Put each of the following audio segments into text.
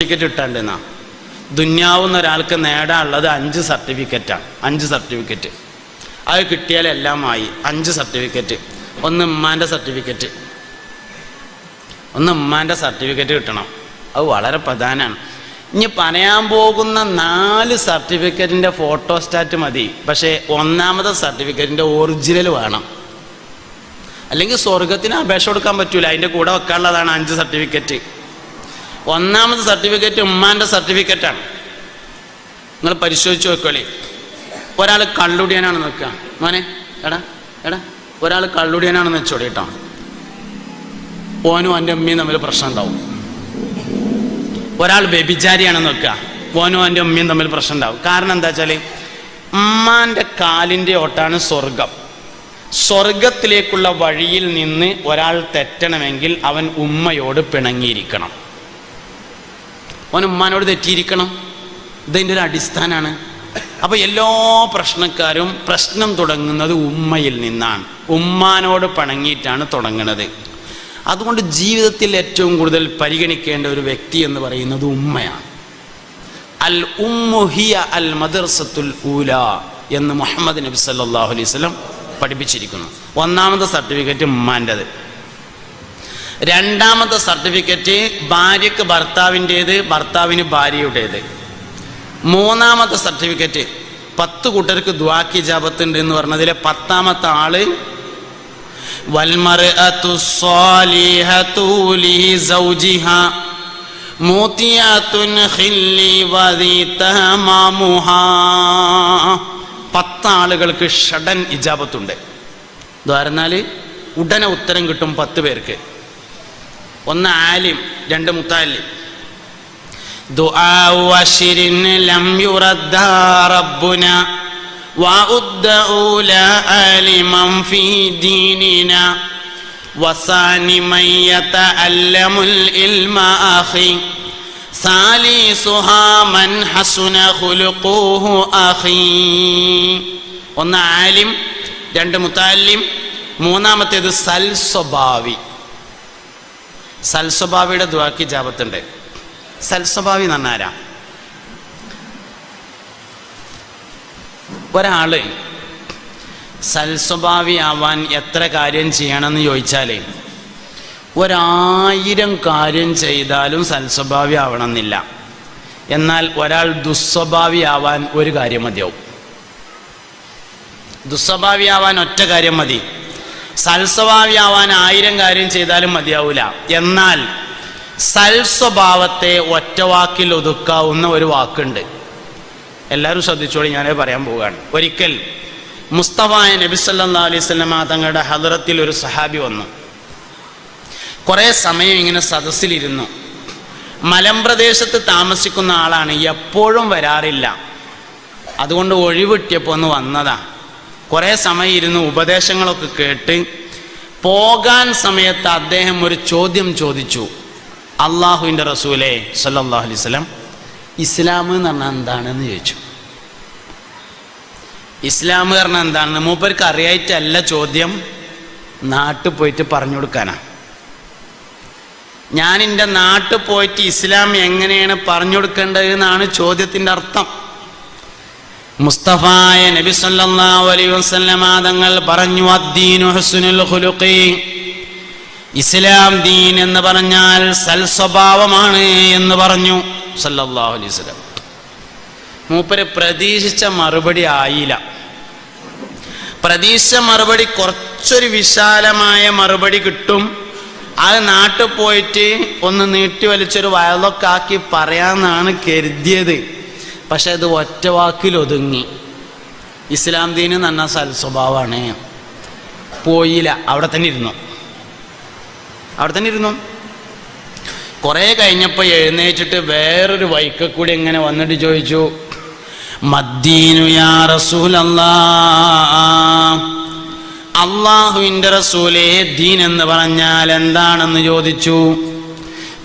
Certificate ഇട്ടാണ്ടെന്നാ. ദുന്യാവുന്ന ഒരാൾക്ക് നേടാനുള്ളത് അഞ്ച് സർട്ടിഫിക്കറ്റാണ് അഞ്ച് സർട്ടിഫിക്കറ്റ് അത് കിട്ടിയാൽ എല്ലാമായി അഞ്ച് സർട്ടിഫിക്കറ്റ് ഒന്ന് ഉമ്മാന്റെ സർട്ടിഫിക്കറ്റ് ഒന്ന് ഉമ്മാന്റെ സർട്ടിഫിക്കറ്റ് കിട്ടണം. അത് വളരെ പ്രധാനമാണ് ഇനി പറയാൻ പോകുന്ന നാല് സർട്ടിഫിക്കറ്റിന്റെ ഫോട്ടോസ്റ്റാറ്റ് മതി. പക്ഷേ ഒന്നാമത്തെ സർട്ടിഫിക്കറ്റിന്റെ ഒറിജിനൽ വേണം. അല്ലെങ്കിൽ സ്വർഗത്തിന് അപേക്ഷ കൊടുക്കാൻ പറ്റൂല. അതിന്റെ കൂടെ വെക്കാനുള്ളതാണ് അഞ്ച് സർട്ടിഫിക്കറ്റ് ഒന്നാമത്തെ സർട്ടിഫിക്കറ്റ് ഉമ്മാന്റെ സർട്ടിഫിക്കറ്റാണ്. നിങ്ങൾ പരിശോധിച്ച് നോക്കളി ഒരാൾ കള്ളുടിയനാണ് നിൽക്കുക മോനെ എടാ എടാ ഒരാൾ കള്ളുടിയനാണെന്ന് വെച്ചോടി കേട്ടോ. ഓനും എന്റെ അമ്മയും തമ്മിൽ പ്രശ്നം ഉണ്ടാവും. ഒരാൾ വ്യഭിചാരിയാണെന്ന് നിൽക്കുക ഓനും എന്റെ അമ്മയും തമ്മിൽ പ്രശ്നം ഉണ്ടാവും. കാരണം എന്താ വെച്ചാൽ ഉമ്മാന്റെ കാലിന്റെ ഓട്ടാണ് സ്വർഗം സ്വർഗത്തിലേക്കുള്ള വഴിയിൽ നിന്ന് ഒരാൾ തെറ്റണമെങ്കിൽ അവൻ ഉമ്മയോട് പിണങ്ങിയിരിക്കണം. അവൻ ഉമ്മാനോട് തെറ്റിയിരിക്കണം. ഇതിന്റെ ഒരു അടിസ്ഥാനമാണ് അപ്പോൾ എല്ലാ പ്രശ്നക്കാരും പ്രശ്നം തുടങ്ങുന്നത് ഉമ്മയിൽ നിന്നാണ്. ഉമ്മാനോട് പണങ്ങിയിട്ടാണ് തുടങ്ങുന്നത് അതുകൊണ്ട് ജീവിതത്തിൽ ഏറ്റവും കൂടുതൽ പരിഗണിക്കേണ്ട ഒരു വ്യക്തി എന്ന് പറയുന്നത് ഉമ്മയാണ്. അൽ ഉമ്മുഹിയ അൽ മദർസത്തുൽ ഊല എന്ന് മുഹമ്മദ് നബി സല്ലല്ലാഹു അലൈഹി വസല്ലം പഠിപ്പിച്ചിരിക്കുന്നു. ഒന്നാമത്തെ സർട്ടിഫിക്കറ്റ് ഉമ്മാന്റെത്. രണ്ടാമത്തെ സർട്ടിഫിക്കറ്റ് ഭാര്യക്ക് ഭർത്താവിന്റേത് ഭർത്താവിന് ഭാര്യയുടേത്. മൂന്നാമത്തെ സർട്ടിഫിക്കറ്റ് പത്ത് കൂട്ടർക്ക് ദ്വാക്കി ജാപത്തുണ്ട് എന്ന് പറഞ്ഞതിലെ പത്താമത്തെ ആൾ പത്താളുകൾക്ക് ഷടൻ ഇജാബത്തുണ്ട് ദ്വാരന്നാൽ ഉടനെ ഉത്തരം കിട്ടും പത്ത് പേർക്ക്. ഒന്ന് ആലിം രണ്ട് മുത്താലിം. ഒന്ന് ആലിം രണ്ട് മുത്താലിം മൂന്നാമത്തേത് സൽ സ്വഭാവി സൽസ്വഭാവിയുടെ ദുവാക്കി ജാപത്തുണ്ട് സൽസ്വഭാവി നന്നാരാ ഒരാൾ സൽസ്വഭാവിയാവാൻ എത്ര കാര്യം ചെയ്യണമെന്ന് ചോദിച്ചാലേ ഒരായിരം കാര്യം ചെയ്താലും സൽസ്വഭാവി ആവണമെന്നില്ല. എന്നാൽ ഒരാൾ ദുസ്വഭാവിയാവാൻ ഒരു കാര്യം മതിയാവും. ദുസ്വഭാവിയാവാൻ ഒറ്റ കാര്യം മതി. സൽസ്വഭാവിയാവാൻ ആയിരം കാര്യം ചെയ്താലും മതിയാവില്ല എന്നാൽ സൽസ്വഭാവത്തെ ഒറ്റവാക്കിൽ ഒതുക്കാവുന്ന ഒരു വാക്കുണ്ട്. എല്ലാവരും ശ്രദ്ധിച്ചോളി ഞാനേ പറയാൻ പോവുകയാണ്. ഒരിക്കൽ മുസ്തഫായ നബി സല്ലാ അലൈഹി സ്വലമ തങ്ങളുടെ ഹദറത്തിൽ ഒരു സഹാബി വന്നു. കുറേ സമയം ഇങ്ങനെ സദസ്സിലിരുന്നു. മലമ്പ്രദേശത്ത് താമസിക്കുന്ന ആളാണ് എപ്പോഴും വരാറില്ല. അതുകൊണ്ട് ഒഴിവിട്ടിയപ്പോൾ ഒന്ന് വന്നതാ. കുറേ സമയം ഇരുന്ന് ഉപദേശങ്ങളൊക്കെ കേട്ട് പോകാൻ സമയത്ത് അദ്ദേഹം ഒരു ചോദ്യം ചോദിച്ചു. അള്ളാഹുവിന്റെ റസൂലെ സല്ലാഹു അലൈഹി സ്വലം ഇസ്ലാം എന്ന് പറഞ്ഞാൽ എന്താണെന്ന് ചോദിച്ചു. ഇസ്ലാം എന്ന് പറഞ്ഞാൽ എന്താണെന്ന് മൂപ്പർക്ക് അറിയായിട്ടല്ല ചോദ്യം നാട്ടിൽ പോയിട്ട് പറഞ്ഞു കൊടുക്കാനാ. ഞാൻ എന്റെ നാട്ടിൽ പോയിട്ട് ഇസ്ലാം എങ്ങനെയാണ് പറഞ്ഞു കൊടുക്കേണ്ടത് എന്നാണ് ചോദ്യത്തിന്റെ അർത്ഥം. മുസ്തഫായ നബി സല്ലല്ലാഹു അലൈഹി വസല്ലമ തങ്ങൾ പറഞ്ഞു അദ്ദീനു ഹുസ്നുൽ ഖുലുഖി. ഇസ്ലാം ദീൻ എന്ന് പറഞ്ഞാൽ സൽ സ്വഭാവമാണ് എന്ന് പറഞ്ഞു സല്ലല്ലാഹു അലൈഹി വസല്ലം. മൂപ്പര് പ്രതീക്ഷിച്ച മറുപടി ആയില്ല. പ്രതീക്ഷിച്ച മറുപടി കുറച്ചൊരു വിശാലമായ മറുപടി കിട്ടും. അത് നാട്ടിൽ പോയിട്ട് ഒന്ന് നീട്ടി വലിച്ചൊരു വയലൊക്കെ ആക്കി പറയാമെന്നാണ് കരുതിയത്. പക്ഷെ അത് ഒറ്റ വാക്കിൽ ഒതുങ്ങി. ഇസ്ലാം ദീന് നന്ന സൽ സ്വഭാവമാണ്. പോയില്ല. അവിടെ തന്നെ ഇരുന്നു. അവിടെ തന്നെ ഇരുന്നു. കുറേ കഴിഞ്ഞപ്പോൾ എഴുന്നേറ്റിട്ട് വേറൊരു വൈക്ക കൂടി ഇങ്ങനെ വന്നിട്ട് ചോദിച്ചു മദ്ദീനു യാ റസൂലല്ലാ അള്ളാഹുവിന്റെ റസൂലേ ദീൻ എന്ന് പറഞ്ഞാൽ എന്താണെന്ന് ചോദിച്ചു.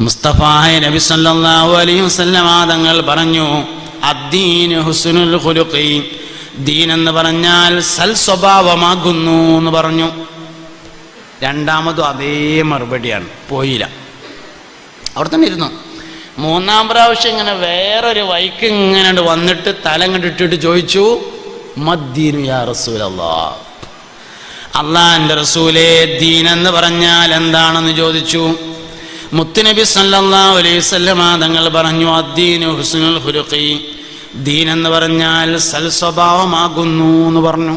മുസ്തഫായ നബി സല്ലല്ലാഹു അലൈഹി വസല്ലമ തങ്ങൾ പറഞ്ഞു അദ്ദീനു ഹുസ്നുൽ ഖുലുഖി ദീൻ എന്ന് പറഞ്ഞാൽ സൽ സ്വഭാവമാകുന്നു എന്ന് പറഞ്ഞു. രണ്ടാമതും അതേ മറുപടിയാണ്. പോയില്ല. അവിടെ തന്നെ ഇരുന്നു. മൂന്നാം പ്രാവശ്യം ഇങ്ങനെ വേറൊരു വൈക്ക് ഇങ്ങനെ വന്നിട്ട് തല കണ്ടിട്ടിട്ട് ചോദിച്ചു മദ്ദീനു യാ റസൂലല്ലാ? അള്ളാന്റെ റസൂലേ ദീൻ എന്ന് പറഞ്ഞാൽ എന്താണെന്ന് ചോദിച്ചു. മുത്തുനബി സല്ലല്ലാഹു അലൈഹി വസല്ലമ തങ്ങൾ പറഞ്ഞു അദ്ദീനു ഹുസ്നുൽ ഹുരുഖി ദീൻ എന്ന് പറഞ്ഞാൽ സൽ സ്വഭാവമാകുന്നു എന്ന് പറഞ്ഞു.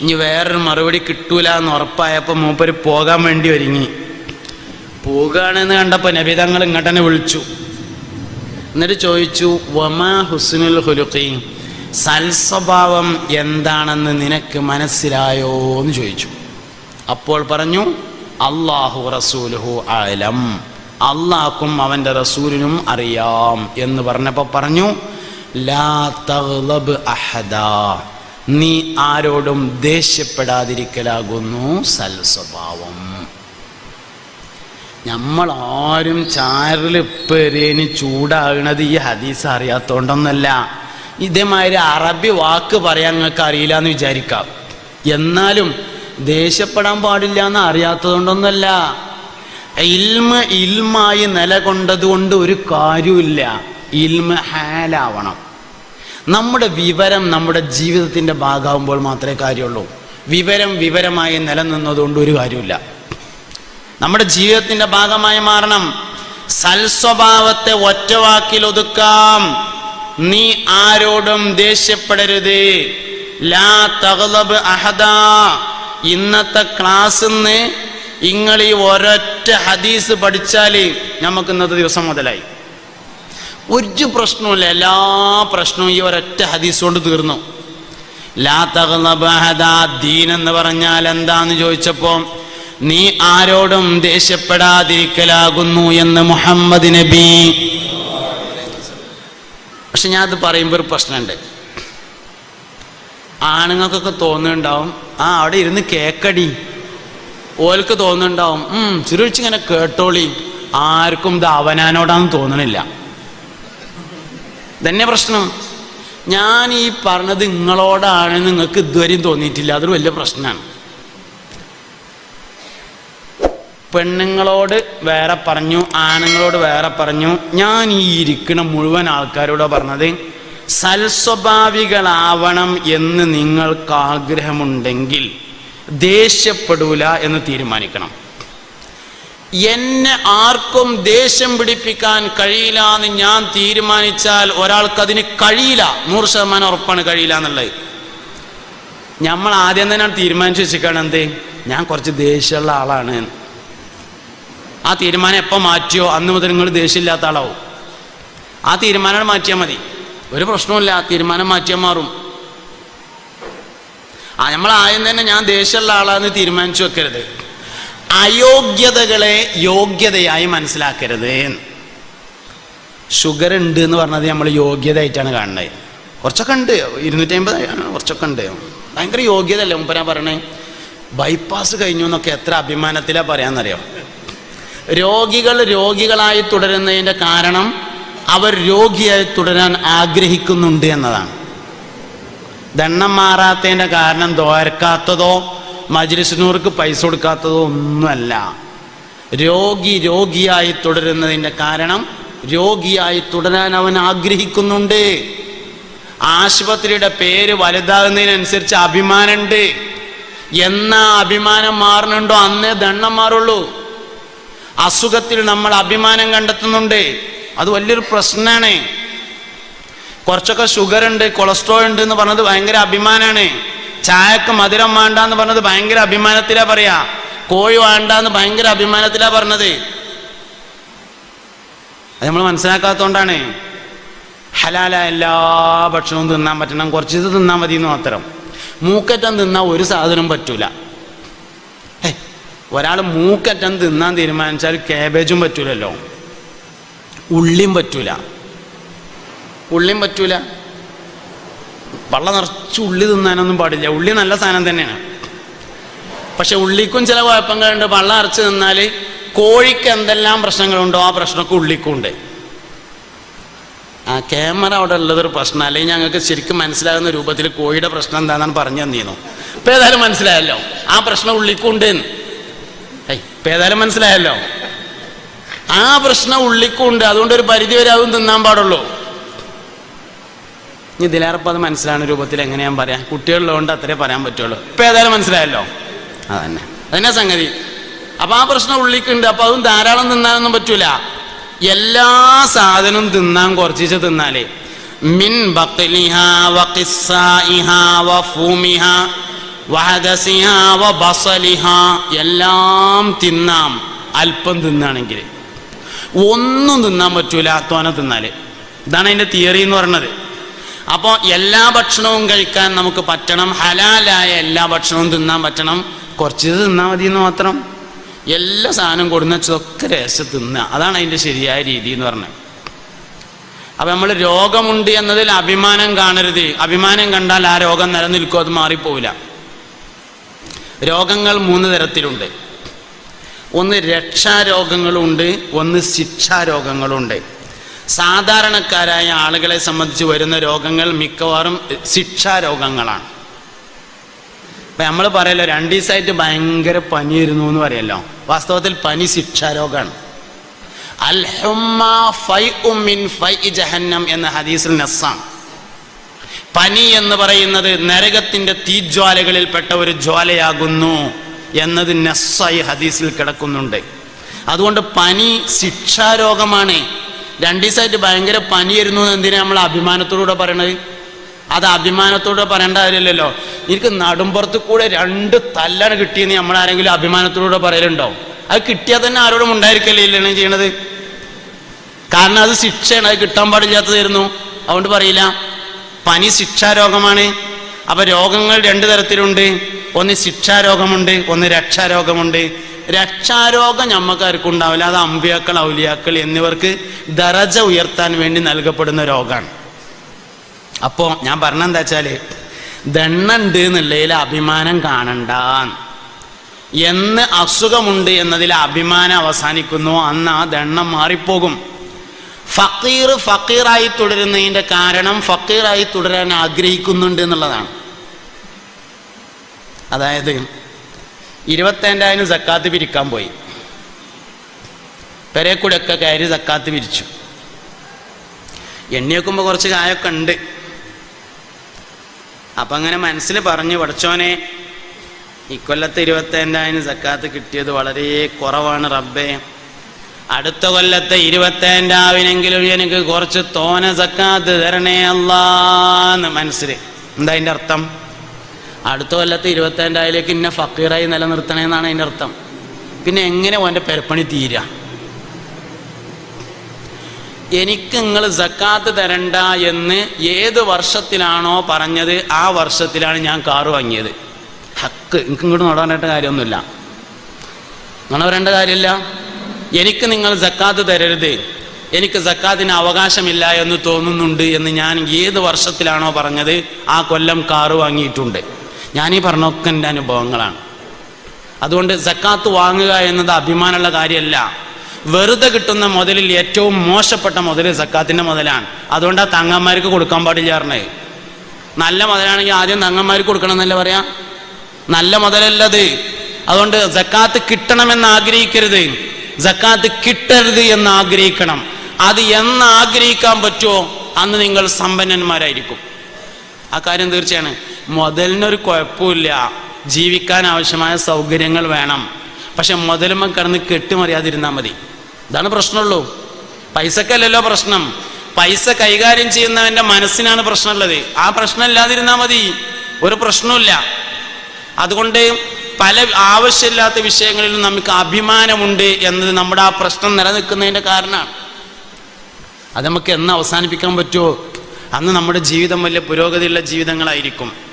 ഇനി വേറൊരു മറുപടി കിട്ടൂല എന്ന് ഉറപ്പായപ്പോൾ മൂപ്പര് പോകാൻ വേണ്ടി ഒരുങ്ങി. പോകുകയാണെന്ന് കണ്ടപ്പോൾ നബി തങ്ങൾ ഇങ്ങോട്ട് തന്നെ വിളിച്ചു. എന്നിട്ട് ചോദിച്ചു വമാ ഹുസ്നുൽ ഹുലുഖി സൽസ്വഭാവം എന്താണെന്ന് നിനക്ക് മനസ്സിലായോ? എന്ന് ചോദിച്ചു. അപ്പോൾ പറഞ്ഞു അള്ളാഹു റസൂലുഹു ആലം. അള്ളാഹ്ക്കും അവന്റെ റസൂലിനും അറിയാം എന്ന് പറഞ്ഞപ്പോൾ പറഞ്ഞു ലാ തഗ്ലബ് അഹദാ. നീ ആരോടും ദേഷ്യപ്പെടാതിരിക്കലാകുന്നു സൽസ്വഭാവം. നമ്മളാരും ചാരൽ പെരേന് ചൂടാകണത് ഈ ഹദീസ് അറിയാത്തോണ്ടൊന്നല്ല. ഇതേമാതിരി അറബി വാക്ക് പറയാൻ നിങ്ങൾക്ക് അറിയില്ല എന്ന് വിചാരിക്കാം. എന്നാലും ദേഷ്യപ്പെടാൻ പാടില്ല എന്ന് അറിയാത്തതുകൊണ്ടൊന്നല്ല ഇൽമ ഇൽമായി നിലകൊണ്ടതുകൊണ്ട് ഒരു കാര്യമില്ല ഇൽമ ഹാലാവണം. നമ്മുടെ വിവരം നമ്മുടെ ജീവിതത്തിന്റെ ഭാഗമാകുമ്പോൾ മാത്രമേ കാര്യമുള്ളൂ. വിവരം വിവരമായി നിലനിന്നതുകൊണ്ട് ഒരു കാര്യമില്ല നമ്മുടെ ജീവിതത്തിന്റെ ഭാഗമായി മാറണം. സൽസ്വഭാവത്തെ ഒറ്റവാക്കിൽ ഒതുക്കാം. നീ ആരോടും ദേഷ്യപ്പെടരുത്. ലാ തകലബ് അഹദാ. ഇന്നത്തെ ക്ലാസ്സിന്ന് നിങ്ങൾ ഈ ഒരൊറ്റ ഹദീസ് പഠിച്ചാൽ നമുക്ക് ഇന്നത്തെ ദിവസം മുതലായി. ഒരു പ്രശ്നവുമില്ല എല്ലാ പ്രശ്നവും ഈ ഒരൊറ്റ ഹദീസ് കൊണ്ട് തീർന്നു. ദീൻ എന്ന് പറഞ്ഞാൽ എന്താന്ന് ചോദിച്ചപ്പോൾ നീ ആരോടും ദേഷ്യപ്പെടാതിരിക്കലാകുന്നു എന്ന് മുഹമ്മദ് നബി. പക്ഷെ ഞാൻ അത് പറയുമ്പോൾ ഒരു പ്രശ്നമുണ്ട്. ആണുങ്ങൾക്കൊക്കെ തോന്നുന്നുണ്ടാവും. ആ അവിടെ ഇരുന്ന് കേക്കടി. ഓൽക്ക് തോന്നുന്നുണ്ടാവും. ഉം ചുരുളിച്ചിങ്ങനെ കേട്ടോളി. ആർക്കും ഇത് അവനാനോടാന്ന് തോന്നണില്ല. തന്നെ പ്രശ്നം. ഞാൻ ഈ പറഞ്ഞത് നിങ്ങളോടാണ് നിങ്ങൾക്ക് ഇതുവരെയും തോന്നിയിട്ടില്ല. അതൊരു വലിയ പ്രശ്നമാണ് പെണ്ണുങ്ങളോട് വേറെ പറഞ്ഞു ആണുങ്ങളോട് വേറെ പറഞ്ഞു. ഞാൻ ഈ ഇരിക്കുന്ന മുഴുവൻ ആൾക്കാരോടാണ് പറഞ്ഞത്. സൽസ്വഭാവികളാവണം എന്ന് നിങ്ങൾക്ക് ആഗ്രഹമുണ്ടെങ്കിൽ ദേഷ്യപ്പെടൂല എന്ന് തീരുമാനിക്കണം. എന്നെ ആർക്കും ദേഷ്യം പിടിപ്പിക്കാൻ കഴിയില്ല എന്ന് ഞാൻ തീരുമാനിച്ചാൽ ഒരാൾക്ക് അതിന് കഴിയില്ല. നൂറ് ശതമാനം ഉറപ്പാണ് കഴിയില്ല എന്നുള്ളത്. നമ്മൾ ആദ്യം തന്നെ തീരുമാനിച്ചു വെച്ചിരിക്കണം എന്ത്? ഞാൻ കുറച്ച് ദേഷ്യമുള്ള ആളാണ്. ആ തീരുമാനം എപ്പോൾ മാറ്റിയോ? അന്ന് മുതൽ നിങ്ങൾ ദേഷ്യമില്ലാത്ത ആളാവും. ആ തീരുമാനം മാറ്റിയാൽ മതി. ഒരു പ്രശ്നവുമില്ല ആ തീരുമാനം മാറ്റിയാൽ മാറും. ആ നമ്മൾ ആദ്യം തന്നെ ഞാൻ ദേഷ്യമുള്ള ആളാന്ന് തീരുമാനിച്ചു വെക്കരുത്. അയോഗ്യതകളെ യോഗ്യതയായി മനസ്സിലാക്കരുത് ഷുഗർ ഉണ്ട് എന്ന് പറഞ്ഞത് നമ്മൾ യോഗ്യതയായിട്ടാണ് കാണുന്നത്. കുറച്ചൊക്കെ ഉണ്ട് ഇരുന്നൂറ്റി അമ്പത് കുറച്ചൊക്കെ ഉണ്ട്. ഭയങ്കര യോഗ്യത അല്ലേ മുമ്പ് ഞാൻ പറയണേ? ബൈപ്പാസ് കഴിഞ്ഞു എന്നൊക്കെ എത്ര അഭിമാനത്തിലാണ് പറയാമെന്നറിയാം രോഗികൾ രോഗികളായി തുടരുന്നതിന്റെ കാരണം അവർ രോഗിയായി തുടരാൻ ആഗ്രഹിക്കുന്നുണ്ട് എന്നതാണ്. ദണ്ണം മാറാത്തതിന്റെ കാരണം തോരക്കാത്തതോ മജ്ലിസിനൂർക്ക് പൈസ കൊടുക്കാത്തതോ ഒന്നുമല്ല. രോഗി രോഗിയായി തുടരുന്നതിന്റെ കാരണം രോഗിയായി തുടരാൻ അവൻ ആഗ്രഹിക്കുന്നുണ്ട്. ആശുപത്രിയുടെ പേര് വലുതാകുന്നതിനനുസരിച്ച് അഭിമാനമുണ്ട്. എന്നാ അഭിമാനം മാറുന്നുണ്ടോ? അന്നേ ദണ്ണം മാറുള്ളൂ. അസുഖത്തിൽ നമ്മൾ അഭിമാനം കണ്ടെത്തുന്നുണ്ട്. അത് വലിയൊരു പ്രശ്നമാണ് കുറച്ചൊക്കെ ഷുഗർ ഉണ്ട് കൊളസ്ട്രോൾ ഉണ്ട് എന്ന് പറഞ്ഞത് ഭയങ്കര അഭിമാനമാണ് ചായക്ക് മധുരം വേണ്ട എന്ന് പറഞ്ഞത് ഭയങ്കര അഭിമാനത്തിലാ പറയാ. കോഴി വേണ്ട എന്ന് ഭയങ്കര അഭിമാനത്തിലാ പറഞ്ഞത്. അത് നമ്മൾ മനസ്സിലാക്കാത്തതുകൊണ്ടാണ് ഹലാല എല്ലാ ഭക്ഷണവും തിന്നാൻ പറ്റണം. കുറച്ച് ഇത് തിന്നാൽ മതി എന്ന് മാത്രം. മൂക്കറ്റം തിന്നാൻ ഒരു സാധനം പറ്റൂല. ഒരാൾ മൂക്കറ്റം തിന്നാൻ തീരുമാനിച്ചാൽ കാബേജും പറ്റൂലല്ലോ. ഉള്ളിയും പറ്റൂല. ഉള്ളിയും പറ്റൂല. വള്ള നിറച്ച് ഉള്ളി തിന്നാനൊന്നും പാടില്ല. ഉള്ളി നല്ല സാധനം തന്നെയാണ്. പക്ഷെ ഉള്ളിക്കും ചില കുഴപ്പങ്ങളുണ്ട്. വള്ള നിറച്ച് തിന്നാൽ കോഴിക്ക് എന്തെല്ലാം പ്രശ്നങ്ങളുണ്ടോ ആ പ്രശ്നമൊക്കെ ഉള്ളിക്കും ഉണ്ട്. ആ ക്യാമറ അവിടെ ഉള്ളതൊരു പ്രശ്നം. അല്ലെങ്കിൽ ഞങ്ങൾക്ക് ശരിക്കും മനസ്സിലാകുന്ന രൂപത്തിൽ കോഴിയുടെ പ്രശ്നം എന്താണെന്നാണ് പറഞ്ഞു തന്നിരുന്നു ഇപ്പം ഏതായാലും മനസ്സിലായല്ലോ. ആ പ്രശ്നം ഉള്ളിക്കും ഉണ്ട് ഇപ്പം ഏതായാലും മനസ്സിലായല്ലോ. ആ പ്രശ്നം ഉള്ളിക്കുണ്ട്. അതുകൊണ്ട് ഒരു പരിധി വരെ അതും തിന്നാൻ പാടുള്ളൂ. ഇനി ഇതിലേറെപ്പം അത് മനസ്സിലാണ് രൂപത്തിൽ എങ്ങനെ ഞാൻ പറയാം? കുട്ടികളിലുകൊണ്ട് അത്രേ പറയാൻ പറ്റുള്ളൂ. ഇപ്പം ഏതായാലും മനസ്സിലായല്ലോ? അതന്നെ. അതന്നെ സംഗതി. അപ്പം ആ പ്രശ്നം ഉള്ളിക്കുണ്ട്. അപ്പം അതും ധാരാളം തിന്നാനൊന്നും പറ്റൂല. എല്ലാ സാധനവും തിന്നാൻ കുറച്ചിച്ച് തിന്നാലേ. മിൻ എല്ലാം തിന്നാം. അല്പം തിന്നാണെങ്കിൽ ഒന്നും തിന്നാൻ പറ്റൂല അധ്വാനം തിന്നാൽ. ഇതാണ് അതിന്റെ തിയറി എന്ന് പറയുന്നത്. അപ്പോൾ എല്ലാ ഭക്ഷണവും കഴിക്കാൻ നമുക്ക് പറ്റണം ഹലാലായ എല്ലാ ഭക്ഷണവും തിന്നാൻ പറ്റണം. കുറച്ച് തിന്നാൽ മതി എന്ന് മാത്രം. എല്ലാ സാധനവും കൊടുന്നതൊക്കെ രസം തിന്നുക അതാണ് അതിന്റെ ശരിയായ രീതി എന്ന് പറഞ്ഞത്. അപ്പം നമ്മൾ രോഗമുണ്ട് എന്നതിൽ അഭിമാനം കാണരുത്. അഭിമാനം കണ്ടാൽ ആ രോഗം നിലനിൽക്കും അത് മാറിപ്പോവില്ല. രോഗങ്ങൾ മൂന്ന് തരത്തിലുണ്ട്. ഒന്ന് രക്ഷാരോഗങ്ങളുണ്ട് ഒന്ന് ശിക്ഷാരോഗങ്ങളുണ്ട്. സാധാരണക്കാരായ ആളുകളെ സംബന്ധിച്ച് വരുന്ന രോഗങ്ങൾ മിക്കവാറും ശിക്ഷാരോഗങ്ങളാണ്. ഇപ്പം നമ്മൾ പറയല്ലോ രണ്ട് ദിവസമായിട്ട് ഭയങ്കര പനിയിരുന്നു എന്ന് പറയല്ലോ. വാസ്തവത്തിൽ പനി ശിക്ഷാരോഗമാണ് എന്ന ഹദീസിൽ നസ്സാണ്. പനി എന്ന് പറയുന്നത് നരകത്തിന്റെ തീജ്വാലകളിൽപ്പെട്ട ഒരു ജ്വാലയാകുന്നു. എന്നത് നസ്സായി ഹദീസിൽ കിടക്കുന്നുണ്ട്. അതുകൊണ്ട് പനി ശിക്ഷാരോഗമാണ്. രണ്ടു ദിവസമായിട്ട് ഭയങ്കര പനിയായിരുന്നു എന്ന് എന്തിനാ നമ്മൾ അഭിമാനത്തോടുകൂടെ പറയണത്? അത് അഭിമാനത്തോടെ പറയേണ്ട കാര്യമില്ലല്ലോ. എനിക്ക് നടുമ്പുറത്ത് കൂടെ രണ്ട് തല്ലാണ് കിട്ടിയെന്ന് നമ്മൾ ആരെങ്കിലും അഭിമാനത്തോടെ പറയലുണ്ടോ? അത് കിട്ടിയാൽ തന്നെ ആരോടും ഉണ്ടായിരിക്കല്ലേ ഇല്ലാണ് ചെയ്യണത്? കാരണം അത് ശിക്ഷയാണ് അത് കിട്ടാൻ പാടില്ലാത്തതായിരുന്നു. അതുകൊണ്ട് പറയില്ല. പനി ശിക്ഷാരോഗമാണ്. അപ്പൊ രോഗങ്ങൾ രണ്ട് തരത്തിലുണ്ട്. ഒന്ന് ശിക്ഷാരോഗമുണ്ട് ഒന്ന് രക്ഷാരോഗമുണ്ട്. രക്ഷാരോഗം ഞമ്മക്കാർക്കും ഉണ്ടാവില്ല അത് അമ്പിയാക്കൾ ഔലിയാക്കൾ എന്നിവർക്ക് ദറജ ഉയർത്താൻ വേണ്ടി നൽകപ്പെടുന്ന രോഗമാണ് അപ്പോ ഞാൻ പറഞ്ഞെന്താ വെച്ചാൽ ദണ്ണുണ്ട് എന്നുള്ളതിൽ അഭിമാനം കാണണ്ട. എന്ന് അസുഖമുണ്ട് എന്നതിൽ അഭിമാനം അവസാനിക്കുന്നു. അന്ന് ആ ദണ്ണം മാറിപ്പോകും. ഫക്കീർ ഫക്കീറായി തുടരുന്നതിന്റെ കാരണം ഫക്കീറായി തുടരാൻ ആഗ്രഹിക്കുന്നുണ്ട് എന്നുള്ളതാണ്. അതായത് ഇരുപത്തേണ്ടായിരം സക്കാത്ത് പിരിക്കാൻ പോയി. പെരേ കൂടെ ഒക്കെ കയറി സക്കാത്ത് പിരിച്ചു. എണ്ണി വെക്കുമ്പോൾ കുറച്ച് കായൊക്കെ ഉണ്ട്. അപ്പം അങ്ങനെ മനസ്സിൽ പറഞ്ഞു പഠിച്ചോനെ ഇക്കൊല്ലത്തെ ഇരുപത്തേണ്ടായിരം സക്കാത്ത് കിട്ടിയത് വളരെ കുറവാണ് റബ്ബേ. അടുത്ത കൊല്ലത്തെ ഇരുപത്തേണ്ടാവിനെങ്കിലും എനിക്ക് കുറച്ച് തോന സക്കാത്ത് തരണേ അല്ലാന്ന് മനസ്സിൽ. എന്താ അതിന്റെ അർത്ഥം? അടുത്ത കൊല്ലത്ത് ഇരുപത്തേണ്ടായിലേക്ക് ഇന്നെ ഫക്കീറായി നിലനിർത്തണേ എന്നാണ് അതിന്റെ അർത്ഥം. പിന്നെ എങ്ങനെ ഓന്റെ പെരപ്പണി തീരുക എനിക്ക് നിങ്ങൾ സക്കാത്ത് തരണ്ട എന്ന് ഏത് വർഷത്തിലാണോ പറഞ്ഞത് ആ വർഷത്തിലാണ് ഞാൻ കാറ് വാങ്ങിയത്. ഹക്ക് എനിക്ക് ഇങ്ങോട്ട് നടന്നിട്ട് കാര്യമൊന്നുമില്ല. അങ്ങനെ വരേണ്ട കാര്യമില്ല. എനിക്ക് നിങ്ങൾ സക്കാത്ത് തരരുത്. എനിക്ക് സക്കാത്തിന് അവകാശമില്ല എന്ന് തോന്നുന്നുണ്ട് എന്ന് ഞാൻ ഏത് വർഷത്തിലാണോ പറഞ്ഞത് ആ കൊല്ലം കാറ് വാങ്ങിയിട്ടുണ്ട്. ഞാനീ പറഞ്ഞൊക്കെ എന്റെ അനുഭവങ്ങളാണ്. അതുകൊണ്ട് സക്കാത്ത് വാങ്ങുക എന്നത് അഭിമാനമുള്ള കാര്യമല്ല. വെറുതെ കിട്ടുന്ന മുതലിൽ ഏറ്റവും മോശപ്പെട്ട മുതൽ സക്കാത്തിന്റെ മുതലാണ്. അതുകൊണ്ട് ആ തങ്ങന്മാർക്ക് കൊടുക്കാൻ പാടില്ല നല്ല മുതലാണെങ്കിൽ ആദ്യം തങ്ങന്മാർക്ക് കൊടുക്കണം എന്നല്ലേ പറയാം? നല്ല മുതലല്ലത്. അതുകൊണ്ട് സക്കാത്ത് കിട്ടണമെന്ന് ആഗ്രഹിക്കരുത്. സക്കാത്ത് കിട്ടരുത് എന്ന് ആഗ്രഹിക്കണം. അത് എന്ന് ആഗ്രഹിക്കാൻ പറ്റുമോ? അന്ന് നിങ്ങൾ സമ്പന്നന്മാരായിരിക്കും. ആ കാര്യം തീർച്ചയാണ്. മുതലിനൊരു കുഴപ്പമില്ല. ജീവിക്കാൻ ആവശ്യമായ സൗകര്യങ്ങൾ വേണം. പക്ഷെ മുതലുമ്മ കിടന്ന് കെട്ടുമറിയാതിരുന്നാൽ മതി. ഇതാണ് പ്രശ്നമുള്ളൂ. പൈസക്കല്ലല്ലോ പ്രശ്നം. പൈസ കൈകാര്യം ചെയ്യുന്നവന്റെ മനസ്സിനാണ് പ്രശ്നമുള്ളത്. ആ പ്രശ്നം ഇല്ലാതിരുന്നാൽ മതി. ഒരു പ്രശ്നമില്ല അതുകൊണ്ട് പല ആവശ്യമില്ലാത്ത വിഷയങ്ങളിലും നമുക്ക് അഭിമാനമുണ്ട് എന്നത് നമ്മുടെ ആ പ്രശ്നം നിലനിൽക്കുന്നതിന്റെ കാരണമാണ്. അത് നമുക്ക് എന്ന് അവസാനിപ്പിക്കാൻ പറ്റുമോ? അന്ന് നമ്മുടെ ജീവിതം വലിയ പുരോഗതിയുള്ള ജീവിതങ്ങളായിരിക്കും.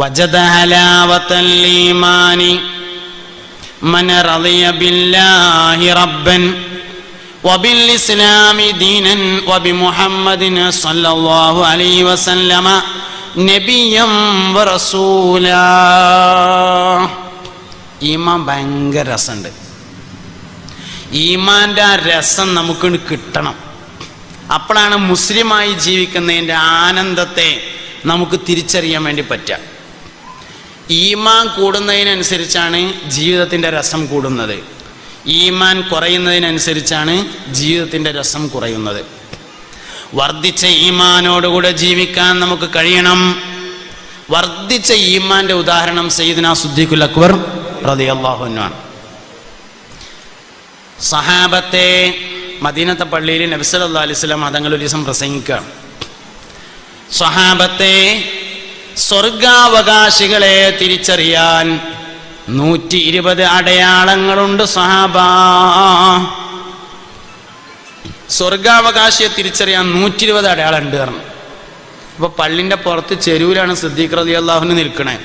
വജദ ഹലാവത്തൽ ഈമാനി من رضي بالله ربا وبالإسلام دينا وبمحمد صلى الله عليه وسلم نبيا ورسولا ഈമാൻ ഭയങ്കര രസമുണ്ട് ഈമാന്റെ ആ രസം നമുക്ക് കിട്ടണം അപ്പോഴാണ് മുസ്ലിമായി ജീവിക്കുന്നതിൻ്റെ ആനന്ദത്തെ നമുക്ക് തിരിച്ചറിയാൻ വേണ്ടി പറ്റുക ഈമാൻ കൂടുന്നതിനനുസരിച്ചാണ് ജീവിതത്തിന്റെ രസം കൂടുന്നത്. ഈമാൻ കുറയുന്നതിനനുസരിച്ചാണ് ജീവിതത്തിന്റെ രസം കുറയുന്നത്. വർദ്ധിച്ച ഈമാനോടുകൂടെ ജീവിക്കാൻ നമുക്ക് കഴിയണം. വർദ്ധിച്ച ഈമാന്റെ ഉദാഹരണം സയ്യിദ്ന സുദ്ദീഖുൽ അക്ബർ റളിയല്ലാഹുവിനാണ് സഹാബത്തെ മദീനത്തെ പള്ളിയിൽ നബ്സല്ലാ അലൈഹി സ്വലം അതങ്ങൾ ഒരു ദിവസം പ്രസംഗിക്കുകയാണ്. സഹാബത്തെ സ്വർഗാവകാശികളെ തിരിച്ചറിയാൻ നൂറ്റി ഇരുപത് അടയാളങ്ങളുണ്ട് സഹാബ. സ്വർഗാവകാശിയെ തിരിച്ചറിയാൻ നൂറ്റി ഇരുപത് അടയാളം ഉണ്ട് കാരണം അപ്പൊ പള്ളിന്റെ പുറത്ത് ചെരുവിലാണ് സിദ്ദീഖ് റതി അള്ളാഹുന് നിൽക്കണേ.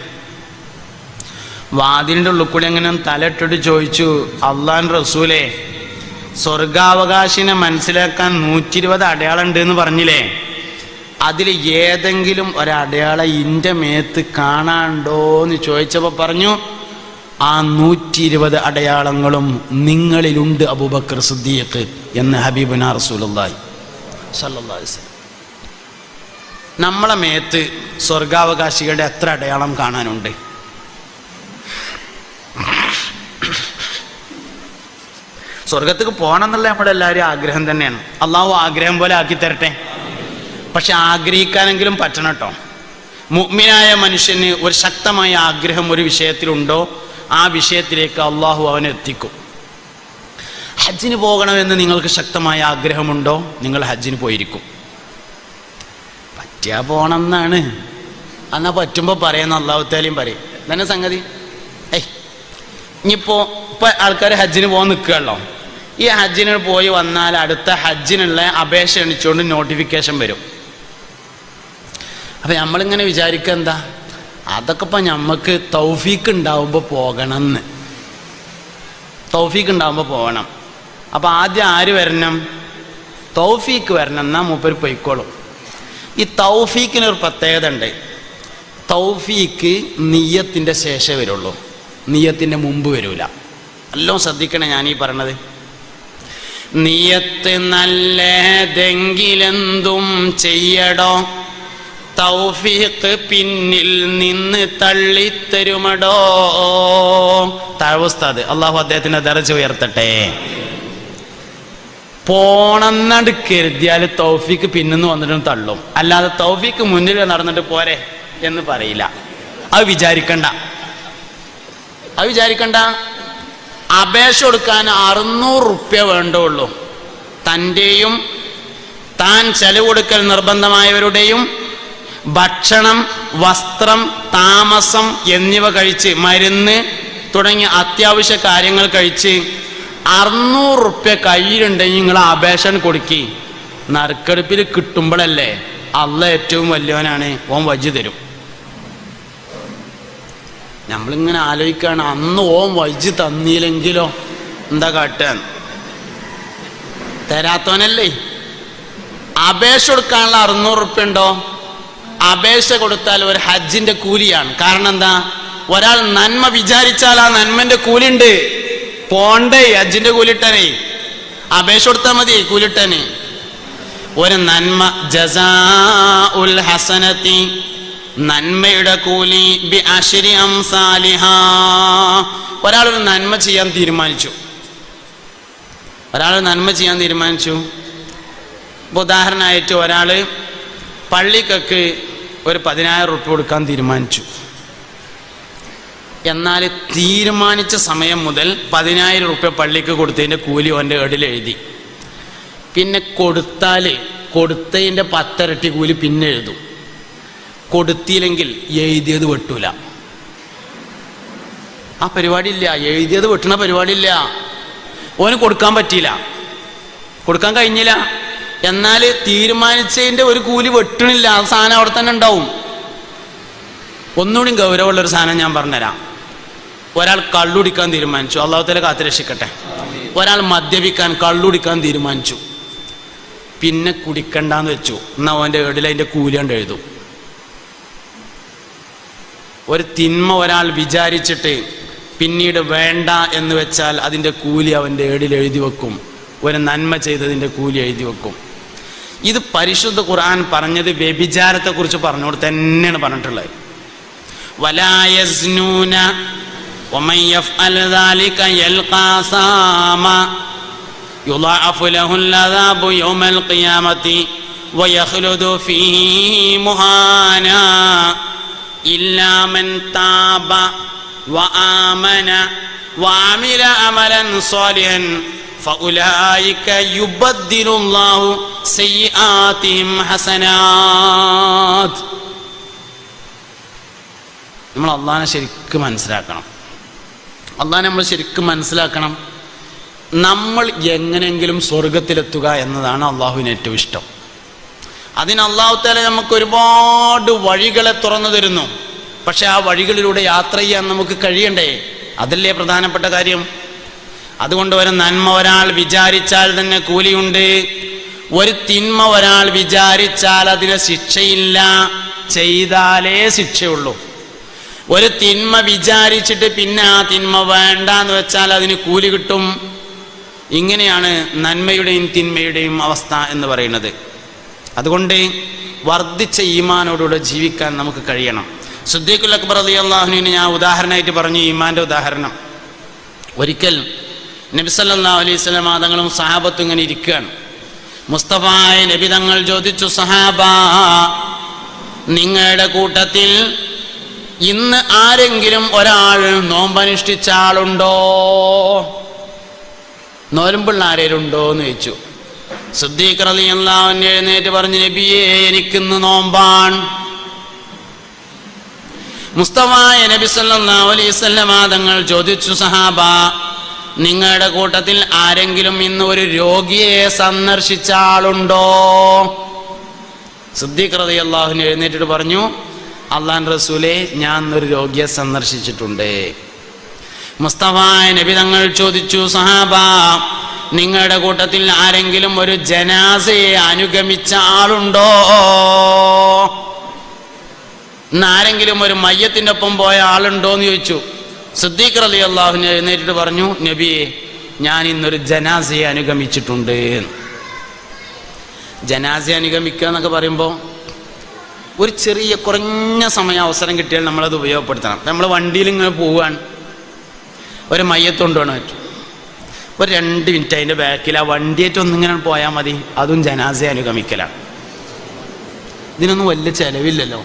വാതിലിന്റെ ഉള്ളിൽ കൂടി അങ്ങനെ തലട്ടിട്ട് ചോദിച്ചു അള്ളാൻ റസൂലേ സ്വർഗാവകാശിനെ മനസ്സിലാക്കാൻ നൂറ്റി ഇരുപത് അടയാളം ഉണ്ട് എന്ന് പറഞ്ഞില്ലേ? അതിൽ ഏതെങ്കിലും ഒരടയാളം ഇന്റെ മേത്ത് കാണാണ്ടോ എന്ന് ചോദിച്ചപ്പോൾ പറഞ്ഞു ആ നൂറ്റി ഇരുപത് അടയാളങ്ങളും നിങ്ങളിലുണ്ട് അബൂബക്കർ സുദ്ദീഖ് എന്ന് ഹബീബുന റസൂലുള്ളാഹി സല്ലല്ലാഹു നമ്മളെ മേത്ത് സ്വർഗാവകാശികളുടെ എത്ര അടയാളം കാണാനുണ്ട്? സ്വർഗത്തേക്ക് പോകണം എന്നുള്ള നമ്മുടെ എല്ലാവരും ആഗ്രഹം തന്നെയാണ്. അള്ളാഹു ആഗ്രഹം പോലെ ആക്കി തരട്ടെ. പക്ഷെ ആഗ്രഹിക്കാനെങ്കിലും പറ്റണം കേട്ടോ മുഗ്മിനായ മനുഷ്യന് ഒരു ശക്തമായ ആഗ്രഹം ഒരു വിഷയത്തിലുണ്ടോ? ആ വിഷയത്തിലേക്ക് അള്ളാഹു അവനെ എത്തിക്കും. ഹജ്ജിന് പോകണമെന്ന് നിങ്ങൾക്ക് ശക്തമായ ആഗ്രഹമുണ്ടോ? നിങ്ങൾ ഹജ്ജിന് പോയിരിക്കും. പറ്റിയാ പോണം എന്നാണ് എന്നാ പറ്റുമ്പോൾ പറയുന്ന അള്ളാഹുത്താലും പറയും. തന്നെ സംഗതി? ഏയ്. ഇനിയിപ്പോ ഇപ്പൊ ആൾക്കാർ ഹജ്ജിന് പോകാൻ നിൽക്കുകയല്ലോ ഈ ഹജ്ജിന് പോയി വന്നാൽ അടുത്ത ഹജ്ജിനുള്ള അപേക്ഷ എണിച്ചുകൊണ്ട് നോട്ടിഫിക്കേഷൻ വരും. അപ്പൊ നമ്മളിങ്ങനെ വിചാരിക്കുക എന്താ? അതൊക്കെ ഇപ്പൊ നമുക്ക് തൗഫീക്ക് ഉണ്ടാവുമ്പോൾ പോകണം എന്ന് തൗഫീക്ക് ഉണ്ടാവുമ്പോൾ പോകണം. അപ്പൊ ആദ്യം ആര് വരണം? തൗഫീക്ക് വരണം എന്നാ മൂപ്പര് പൊയ്ക്കോളും. ഈ തൗഫീക്കിന് ഒരു പ്രത്യേകത ഉണ്ട് തൗഫീക്ക് നീയത്തിന്റെ ശേഷമേ വരുള്ളൂ. നീയത്തിന്റെ മുമ്പ് വരൂല. എല്ലാം ശ്രദ്ധിക്കണേ ഞാനീ പറഞ്ഞത് നീയത്ത് നല്ലതെങ്കിലെന്തും ചെയ്യടോ. തൗഫീഖ് പിന്നിൽ നിന്ന് തള്ളിത്തരുമടോ. താഴ്വസ്താദ് അള്ളാഹു അദ്ദേഹത്തിന്റെ ദർജ ഉയർത്തട്ടെ. പോണെന്നണ്ട് കരുതിയാൽ തൗഫീക്ക് പിന്നിന്ന് വന്നിട്ടും തള്ളും. അല്ലാതെ തൗഫീക്ക് മുന്നിൽ നടന്നിട്ട് പോരെ എന്ന് പറയില്ല. അത് വിചാരിക്കണ്ട. അത് വിചാരിക്കണ്ട. അപേക്ഷ കൊടുക്കാൻ അറുന്നൂറ് റുപ്യ വേണ്ടുള്ളൂ. തന്റെയും താൻ ചെലവ് കൊടുക്കൽ നിർബന്ധമായവരുടെയും ഭക്ഷണം വസ്ത്രം താമസം എന്നിവ കഴിച്ച് മരുന്ന് തുടങ്ങിയ അത്യാവശ്യ കാര്യങ്ങൾ കഴിച്ച് അറുന്നൂറ് റുപ്യ കയ്യിലുണ്ടെങ്കിൽ നിങ്ങൾ അപേക്ഷ കൊടുക്കി. നറുക്കെടുപ്പിൽ കിട്ടുമ്പോഴല്ലേ അല്ല ഏറ്റവും വലിയവനാണ്. ഓൻ വജ്ജ് തരും. നമ്മളിങ്ങനെ ആലോചിക്കുകയാണ് അന്ന് ഓൻ വജ്ജ് തന്നില്ലെങ്കിലോ എന്താ കാട്ടാൻ തരാത്തവനല്ലേ? അപേക്ഷ കൊടുക്കാനുള്ള അറുന്നൂറ് റുപ്യ ഉണ്ടോ? അപേക്ഷ കൊടുത്താൽ ഒരു ഹജ്ജിന്റെ കൂലിയാണ്. കാരണം എന്താ? ഒരാൾ നന്മ വിചാരിച്ചാൽ ആ നന്മന്റെ കൂലിണ്ട്. പോണ്ടേ ഹജ്ജിന്റെ കൂലിട്ടനേ. അപേക്ഷ കൊടുത്താൽ മതി കൂലിട്ടനെ. ഒരു നന്മ ജസാ ഉൽ ഹസനത്തി നന്മയുടെ കൂലി ബി അശ്രി അംസാലിഹ. ഒരാൾ ഒരു നന്മ ചെയ്യാൻ തീരുമാനിച്ചു. ഒരാൾ നന്മ ചെയ്യാൻ തീരുമാനിച്ചു. ഉദാഹരണമായിട്ട് ഒരാൾ പള്ളിക്കൊക്കെ ഒരു പതിനായിരം റുപ്യ കൊടുക്കാൻ തീരുമാനിച്ചു. എന്നാൽ തീരുമാനിച്ച സമയം മുതൽ പതിനായിരം റുപ്യ പള്ളിക്ക് കൊടുത്തതിന്റെ കൂലി അവന്റെ എഴുതി. പിന്നെ കൊടുത്താൽ കൊടുത്തതിന്റെ പത്തരട്ടി കൂലി പിന്നെ എഴുതും. കൊടുത്തില്ലെങ്കിൽ എഴുതിയത് വെട്ടൂല. ആ പരിപാടിയില്ല എഴുതിയത് വെട്ടണ പരിപാടിയില്ല. ഓന് കൊടുക്കാൻ പറ്റിയില്ല. കൊടുക്കാൻ കഴിഞ്ഞില്ല. എന്നാൽ തീരുമാനിച്ചതിന്റെ ഒരു കൂലി വെട്ടണില്ല. ആ സാധനം അവിടെ തന്നെ ഉണ്ടാവും. ഒന്നുകൂടി ഗൗരവമുള്ള ഒരു സാധനം ഞാൻ പറഞ്ഞുതരാം. ഒരാൾ കള്ളുടിക്കാൻ തീരുമാനിച്ചു. അള്ളാഹുത്തല കാത്തുരക്ഷിക്കട്ടെ ഒരാൾ മദ്യപിക്കാൻ കള്ളുടിക്കാൻ തീരുമാനിച്ചു. പിന്നെ കുടിക്കണ്ടെന്ന് വെച്ചു. എന്നാ അവന്റെ ഏടിൽ അതിന്റെ കൂലി കണ്ട് എഴുതും. ഒരു തിന്മ ഒരാൾ വിചാരിച്ചിട്ട് പിന്നീട് വേണ്ട എന്ന് വെച്ചാൽ അതിന്റെ കൂലി അവന്റെ ഏടിൽ എഴുതി വെക്കും. ഒരു നന്മ ചെയ്തതിന്റെ കൂലി എഴുതി വെക്കും. ഇത് പരിശുദ്ധ ഖുർആൻ പറഞ്ഞത് വ്യഭിചാരത്തെ കുറിച്ച് പറഞ്ഞോട് തന്നെയാണ് പറഞ്ഞിട്ടുള്ളത്. ഇല്ലാമൻ يفعل ذلك يلقى ساما يضاعف له العذاب يوم القيامة ويخلد فيه مهانا إلا من تاب وآمن وعمل عملا صالحا فأولئك يبدل الله سيئاتهم حسنات നമ്മൾ അള്ളാഹിനെ ശരിക്കും മനസ്സിലാക്കണം അള്ളാഹിനെ നമ്മൾ ശരിക്കും മനസ്സിലാക്കണം നമ്മൾ എങ്ങനെയെങ്കിലും സ്വർഗത്തിലെത്തുക എന്നതാണ് അള്ളാഹുവിന് ഏറ്റവും ഇഷ്ടം അതിന് അള്ളാഹു താല നമുക്ക് ഒരുപാട് വഴികളെ തുറന്നു തരുന്നു പക്ഷെ ആ വഴികളിലൂടെ യാത്ര ചെയ്യാൻ നമുക്ക് കഴിയണ്ടേ അതല്ലേ പ്രധാനപ്പെട്ട കാര്യം അതുകൊണ്ട് ഒരു നന്മ ഒരാൾ വിചാരിച്ചാൽ തന്നെ കൂലിയുണ്ട്. ഒരു തിന്മ ഒരാൾ വിചാരിച്ചാൽ അതിന് ശിക്ഷയില്ല. ചെയ്താലേ ശിക്ഷയുള്ളൂ. ഒരു തിന്മ വിചാരിച്ചിട്ട് പിന്നെ ആ തിന്മ വേണ്ട എന്ന് വെച്ചാൽ അതിന് കൂലി കിട്ടും. ഇങ്ങനെയാണ് നന്മയുടെയും തിന്മയുടെയും അവസ്ഥ എന്ന് പറയുന്നത്. അതുകൊണ്ട് വർദ്ധിച്ച ഈമാനോടുകൂടെ ജീവിക്കാൻ നമുക്ക് കഴിയണം. സുദ്ദീഖുൽ അക്ബർ അലി അള്ളാഹുവിന് ഞാൻ ഉദാഹരണമായിട്ട് പറഞ്ഞു ഈമാന്റെ ഉദാഹരണം. ഒരിക്കൽ നബിസല്ലാ അലൈഹി സ്വലം തങ്ങളും സഹാബത്തും ഇങ്ങനെ ഇരിക്കുകയാണ്. മുസ്തഫായ നബി തങ്ങൾ ചോദിച്ചു സഹാബ നിങ്ങളുടെ കൂട്ടത്തിൽ ഇന്ന് ആരെങ്കിലും ഒരാൾ നോമ്പനുഷ്ഠിച്ച ആളുണ്ടോ? നോരമ്പുള്ള ആരേലും ഉണ്ടോ എന്ന് ചോദിച്ചു. സിദ്ദീഖ് അലി അള്ളാഹുവിനെ എഴുന്നേറ്റ് പറഞ്ഞു നബിയെ എനിക്കിന്ന് നോമ്പാൻ മുസ്തഫായ നബി സല്ലല്ലാഹു അലൈഹി വസല്ലമ തങ്ങൾ ചോദിച്ചു സഹാബ നിങ്ങളുടെ കൂട്ടത്തിൽ ആരെങ്കിലും ഇന്ന് ഒരു രോഗിയെ സന്ദർശിച്ച ആളുണ്ടോ? സിദ്ദീഖ് റതി എഴുന്നേറ്റിട്ട് പറഞ്ഞു അള്ളാൻ റസൂലെ ഞാൻ ഒരു രോഗിയെ സന്ദർശിച്ചിട്ടുണ്ട്. മുസ്തഫായ നബി തങ്ങൾ ചോദിച്ചു സഹാബ നിങ്ങളുടെ കൂട്ടത്തിൽ ആരെങ്കിലും ഒരു ജനാസയെ അനുഗമിച്ച ആളുണ്ടോ? ഇന്ന് ആരെങ്കിലും ഒരു മയ്യത്തിന്റെ ഒപ്പം പോയ ആളുണ്ടോ? എന്ന് ചോദിച്ചു. സിദ്ദീഖ് അലി അള്ളാഹുവിനെ എഴുന്നേറ്റിട്ട് പറഞ്ഞു നബിയെ ഞാൻ ഇന്നൊരു ജനാസയെ അനുഗമിച്ചിട്ടുണ്ട്. ജനാസയെ അനുഗമിക്കുക എന്നൊക്കെ പറയുമ്പോൾ ഒരു ചെറിയ കുറഞ്ഞ സമയം അവസരം കിട്ടിയാൽ നമ്മളത് ഉപയോഗപ്പെടുത്തണം. നമ്മൾ വണ്ടിയിൽ ഇങ്ങനെ പോവുകയാണ് ഒരു മയ്യത്ത് കൊണ്ടുപോകണം പറ്റും ഒരു രണ്ട് മിനിറ്റ് അതിന്റെ ബാക്കിൽ ആ വണ്ടിയേറ്റ് ഒന്നിങ്ങനെ പോയാൽ മതി. അതും ജനാസയെ അനുഗമിക്കലാണ്. ഇതിനൊന്നും വലിയ ചിലവില്ലല്ലോ.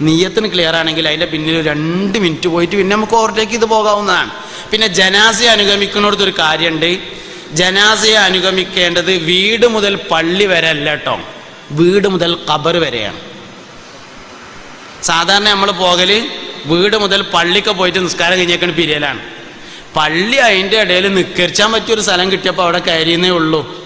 നീയത്തിന് ക്ലിയർ ആണെങ്കിൽ അതിന്റെ പിന്നിൽ രണ്ട് മിനിറ്റ് പോയിട്ട് പിന്നെ നമുക്ക് ഓവർടേക്ക് ചെയ്ത് പോകാവുന്നതാണ്. പിന്നെ ജനാസയെ അനുഗമിക്കുന്നിടത്ത് ഒരു കാര്യമുണ്ട്. ജനാസയെ അനുഗമിക്കേണ്ടത് വീട് മുതൽ പള്ളി വരെ അല്ല കേട്ടോ. വീട് മുതൽ ഖബർ വരെയാണ്. സാധാരണ നമ്മൾ പോകൽ വീട് മുതൽ പള്ളിക്ക് പോയിട്ട് നിസ്കാരം കഴിഞ്ഞേക്കണ പിരിയലാണ്. പള്ളി അതിന്റെ ഇടയിൽ നിക്കരിച്ചാൻ പറ്റിയൊരു സ്ഥലം കിട്ടിയപ്പോൾ അവിടെ കയറിയെന്നേ ഉള്ളൂ.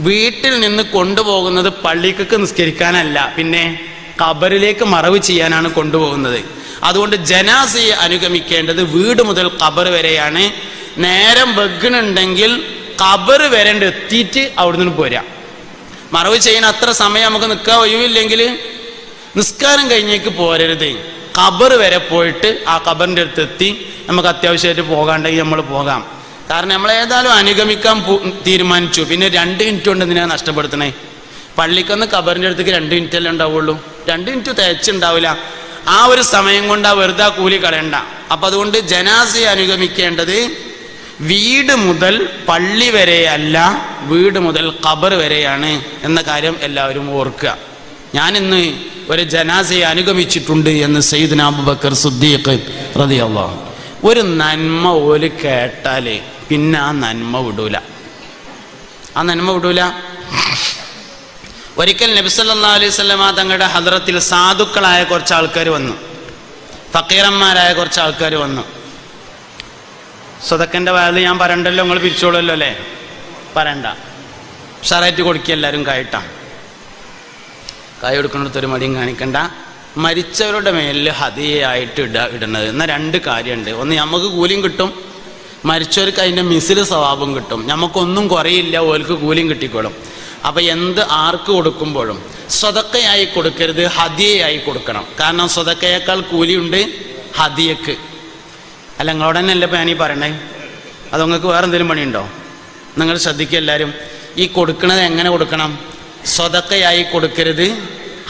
വീട്ടിൽ നിന്ന് കൊണ്ടുപോകുന്നത് പള്ളിക്കൊക്കെ നിസ്കരിക്കാനല്ല. പിന്നെ ഖബറിലേക്ക് മറവ് ചെയ്യാനാണ് കൊണ്ടുപോകുന്നത്. അതുകൊണ്ട് ജനാസയെ അനുഗമിക്കേണ്ടത് വീട് മുതൽ ഖബർ വരെയാണ്. നേരം വെക്കണുണ്ടെങ്കിൽ ഖബർ വരേണ്ട എത്തിയിട്ട് അവിടെ നിന്ന് പോരാ. മറവ് ചെയ്യാൻ അത്ര സമയം നമുക്ക് നിൽക്കാൻ ഒഴിവില്ലെങ്കിൽ നിസ്കാരം കഴിഞ്ഞേക്ക് പോരരുത്. ഖബർ വരെ പോയിട്ട് ആ ഖബറിന്റെ അടുത്ത് എത്തി നമുക്ക് അത്യാവശ്യമായിട്ട് പോകാണ്ടെങ്കിൽ നമ്മൾ പോകാം. കാരണം നമ്മൾ ഏതായാലും അനുഗമിക്കാൻ തീരുമാനിച്ചു. പിന്നെ രണ്ട് മിനിറ്റ് കൊണ്ട് എന്തിനാണ് നഷ്ടപ്പെടുത്തണേ പള്ളിക്കൊന്ന് ഖബറിന്റെ അടുത്തേക്ക് രണ്ട് മിനിറ്റ് അല്ലേ ഉണ്ടാവുള്ളൂ. രണ്ട് മിനിറ്റ് തേച്ചുണ്ടാവില്ല. ആ ഒരു സമയം കൊണ്ട് ആ വെറുതെ കൂലി കളയണ്ട. അപ്പം അതുകൊണ്ട് ജനാസി അനുഗമിക്കേണ്ടത് വീട് മുതൽ പള്ളി വരെയല്ല വീട് മുതൽ ഖബർ വരെയാണ് എന്ന കാര്യം എല്ലാവരും ഓർക്കുക. ഞാനിന്ന് ഒരു ജനാസയെ അനുഗമിച്ചിട്ടുണ്ട് എന്ന് സയ്യിദ് അബൂബക്കർ സുദ്ദീഖ് റളിയല്ലാഹു ഒരു നന്മ ഓൽ കേട്ടാൽ പിന്നെ ആ നന്മ വിടൂല. ആ നന്മ വിടൂല. ഒരിക്കൽ നബിസല്ലാ അലൈഹി സ്വലമ തങ്ങളുടെ ഹദ്രത്തിൽ സാധുക്കളായ കുറച്ച് ആൾക്കാർ വന്നു. ഫക്കീറന്മാരായ കുറച്ച് ആൾക്കാർ വന്നു. സ്വതക്കന്റെ വയത് ഞാൻ പറയണ്ടല്ലോ നിങ്ങൾ പിരിച്ചോളല്ലോ അല്ലേ? പറയണ്ട. ഉഷാറായിട്ട് കൊടുക്കുക എല്ലാവരും കായിട്ടാ. കായ് കൊടുക്കുന്നിടത്ത് ഒരു മടിയും കാണിക്കണ്ട. മരിച്ചവരുടെ മേലിൽ ഹതിയായിട്ട് ഇട ഇടുന്നത് എന്നാൽ രണ്ട് കാര്യമുണ്ട് ഒന്ന് നമുക്ക് കൂലിയും കിട്ടും. മരിച്ചവർക്ക് അതിന്റെ മിസിൽ സ്വഭാവം കിട്ടും. നമുക്കൊന്നും കുറയില്ല ഓൽക്ക് കൂലിയും കിട്ടിക്കോളും. അപ്പം എന്ത് ആർക്ക് കൊടുക്കുമ്പോഴും സ്വതക്കയായി കൊടുക്കരുത് ഹദിയയായി കൊടുക്കണം. കാരണം സ്വതക്കയേക്കാൾ കൂലിയുണ്ട് ഹതിയക്ക് അല്ല നിങ്ങളോട് തന്നെ അല്ലേ പാനി പറയണേ? അത് നിങ്ങൾക്ക് വേറെ എന്തെങ്കിലും പണിയുണ്ടോ? നിങ്ങൾ ശ്രദ്ധിക്കുക എല്ലാവരും ഈ കൊടുക്കണത് എങ്ങനെ കൊടുക്കണം? സ്വതക്കയായി കൊടുക്കരുത്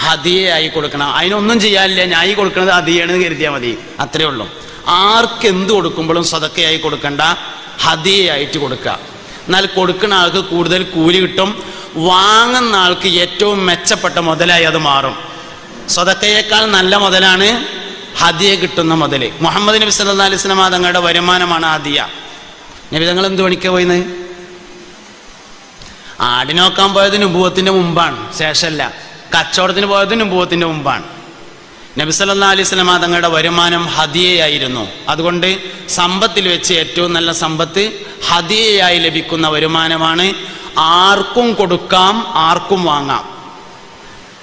ഹതിയായി കൊടുക്കണം. അതിനൊന്നും ചെയ്യാനില്ല. ഞാൻ ഈ കൊടുക്കണത് ഹതിയാണെന്ന് കരുതിയാൽ മതി. അത്രേ ഉള്ളൂ. ആർക്ക് എന്ത് കൊടുക്കുമ്പോഴും സ്വതക്കയായി കൊടുക്കണ്ട ഹതിയായിട്ട് കൊടുക്കുക. എന്നാൽ കൊടുക്കുന്ന ആൾക്ക് കൂടുതൽ കൂലി കിട്ടും. വാങ്ങുന്ന ആൾക്ക് ഏറ്റവും മെച്ചപ്പെട്ട മുതലായി അത് മാറും. സ്വതക്കയേക്കാൾ നല്ല മുതലാണ് ഹദിയ കിട്ടുന്ന മുതൽ. മുഹമ്മദ് നബി സല്ലാ അലൈഹി സ്വലം തങ്ങളുടെ വരുമാനമാണ് ഹദിയ. നബി തങ്ങൾ എന്ത് പണിക്കാ പോയിന്ന്? ആടിനോക്കാൻ പോയത് നുപൂവത്തിന്റെ മുമ്പാണ്. ശേഷമല്ല കച്ചവടത്തിന് പോയത് നുപൂവത്തിന്റെ മുമ്പാണ്. നബി സല്ലാ അലൈഹി സ്വലാ തങ്ങളുടെ വരുമാനം ഹദിയയായിരുന്നു. അതുകൊണ്ട് സമ്പത്തിൽ വെച്ച് ഏറ്റവും നല്ല സമ്പത്ത് ഹദിയയായി ലഭിക്കുന്ന വരുമാനമാണ് ആർക്കും കൊടുക്കാം ആർക്കും വാങ്ങാം.